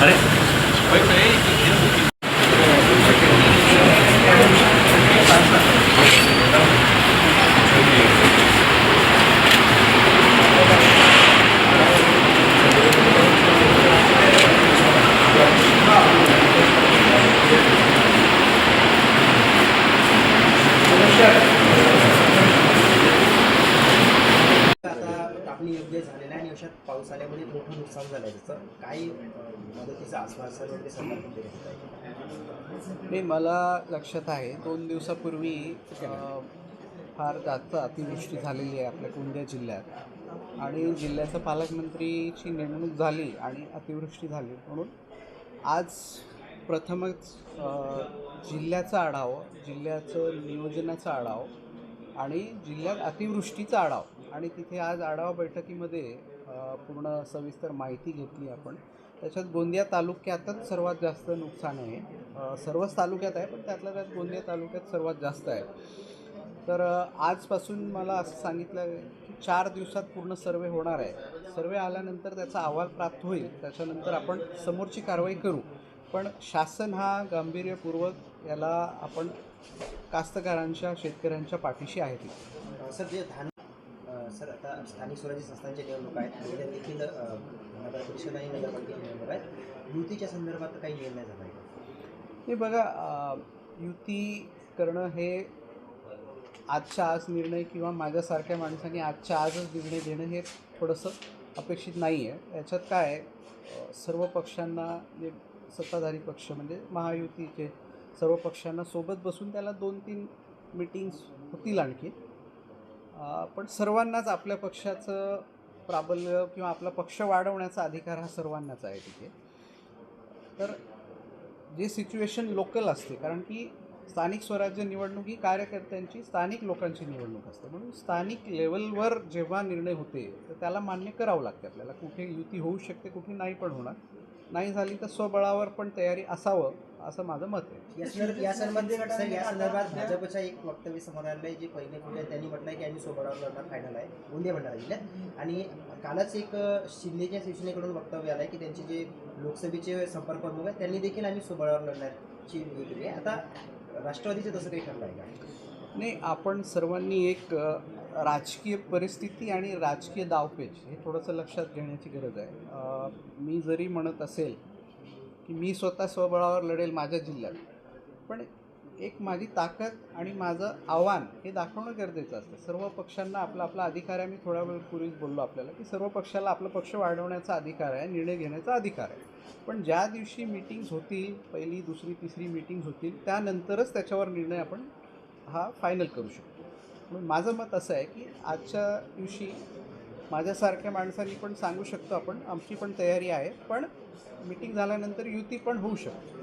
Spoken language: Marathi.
あれ？वर्षात आहे पाऊस आल्यामुळे मोठं नुकसान झालं आहे त्याचं. काही मदतीचं आश्वासन वगैरे सरकारकडून देण्यात आहे नाही. मला लक्षात आहे दोन दिवसापूर्वी फार जास्त अतिवृष्टी झालेली आहे आपल्या गोंदिया जिल्ह्यात. आणि जिल्ह्याचं पालकमंत्रीची नेमणूक झाली आणि अतिवृष्टी झाली. म्हणून आज प्रथमच जिल्ह्याचा आढावा जिल्ह्याचं नियोजनाचा आढावा आणि जिल्ह्यात अतिवृष्टीचा आढावा. आणि तिथे आज आढावा बैठकीमध्ये पूर्ण सविस्तर माहिती घेतली आपण. त्याच्यात गोंदिया तालुक्यातच सर्वात जास्त नुकसान आहे. सर्वच तालुक्यात आहे पण त्यातल्या त्यात गोंदिया तालुक्यात सर्वात जास्त आहे. तर आजपासून मला असं सांगितलं की चार दिवसात पूर्ण सर्वे होणार आहे. सर्वे आल्यानंतर त्याचा अहवाल प्राप्त होईल. त्याच्यानंतर आपण समोरची कारवाई करू. पण शासन हा गांभीर्यपूर्वक याला आपण कास्तकारांच्या शेतकऱ्यांच्या पाठीशी आहे सर जे धान सर आता स्थानिक स्वराज्य संस्थांचे निवडणूक आहेत म्हणजे उद्या देखील नगर परिषद आणि नगरपालिकेची निवडणूक आहेत. युतीच्या संदर्भात काही निर्णय झाला आहे हे बघा युती करणं हे आजच्या आज निर्णय किंवा माझ्यासारख्या माणसांनी आजच्या आजच निर्णय घेणं हे थोडंसं अपेक्षित नाही आहे याच्यात काय सर्व पक्षांना जे सत्ताधारी पक्ष म्हणजे महायुतीचे सर्व पक्षांना सोबत बसून त्याला दोन तीन मिटिंग्स होतील आणखी. पण सर्वांनाच आपल्या पक्षाचं प्राबल्य किंवा आपला पक्ष वाढवण्याचा अधिकार हा सर्वांनाच आहे तिथे. तर जे सिच्युएशन लोकल असते कारण की स्थानिक स्वराज्य निवडणूक ही कार्यकर्त्यांची स्थानिक लोकांची निवडणूक असते. म्हणून स्थानिक लेवलवर जेव्हा निर्णय होते तर त्याला मान्य करावं लागते आपल्याला. कुठे युती होऊ शकते कुठे नाही पण होणार. नाही झाली तर स्वबळावर पण तयारी असावं असं माझं मत आहे. या संदर्भात या संदर्भात सर या संदर्भात भाजपच्या एक वक्तव्य समोर आलं आहे जे पहिले कुठे त्यांनी म्हटलं आहे की आम्ही सोबळावर लढणार फायनल आहे गोंदिया भंडारा जिल्ह्यात. आणि कालच एक शिंदेच्या शिवसेनेकडून वक्तव्य आलं आहे की त्यांचे जे लोकसभेचे संपर्क प्रमुख आहेत त्यांनी देखील आम्ही सोबळावर लढण्याची केली आहे. आता राष्ट्रवादीचं तसं काही ठरलं आहे का? नाही आपण सर्वांनी एक राजकीय परिस्थिती आणि राजकीय दावपेच हे थोडंसं लक्षात घेण्याची गरज आहे. मी जरी म्हणत असेल की मी स्वतः स्वबळावर लढेल माझ्या जिल्ह्यात पण एक माझी ताकद आणि माझं आव्हान हे दाखवणं गरजेचं असतं. सर्व पक्षांना आपला आपला अधिकार आहे. मी थोड्या वेळ पूर्वीच बोललो आपल्याला की सर्व पक्षाला आपला पक्ष वाढवण्याचा अधिकार आहे निर्णय घेण्याचा अधिकार आहे. पण ज्या दिवशी मीटिंग्स होतील पहिली दुसरी तिसरी मीटिंग्स होतील त्यानंतरच त्याच्यावर निर्णय आपण हा फायनल करू शकतो. माझं मत असं आहे की आजच्या दिवशी माझ्यासारख्या माणसांनी पण सांगू शकतो आपण आमची पण तयारी आहे पण मीटिंग झाल्यानंतर युती पण होऊ शकते.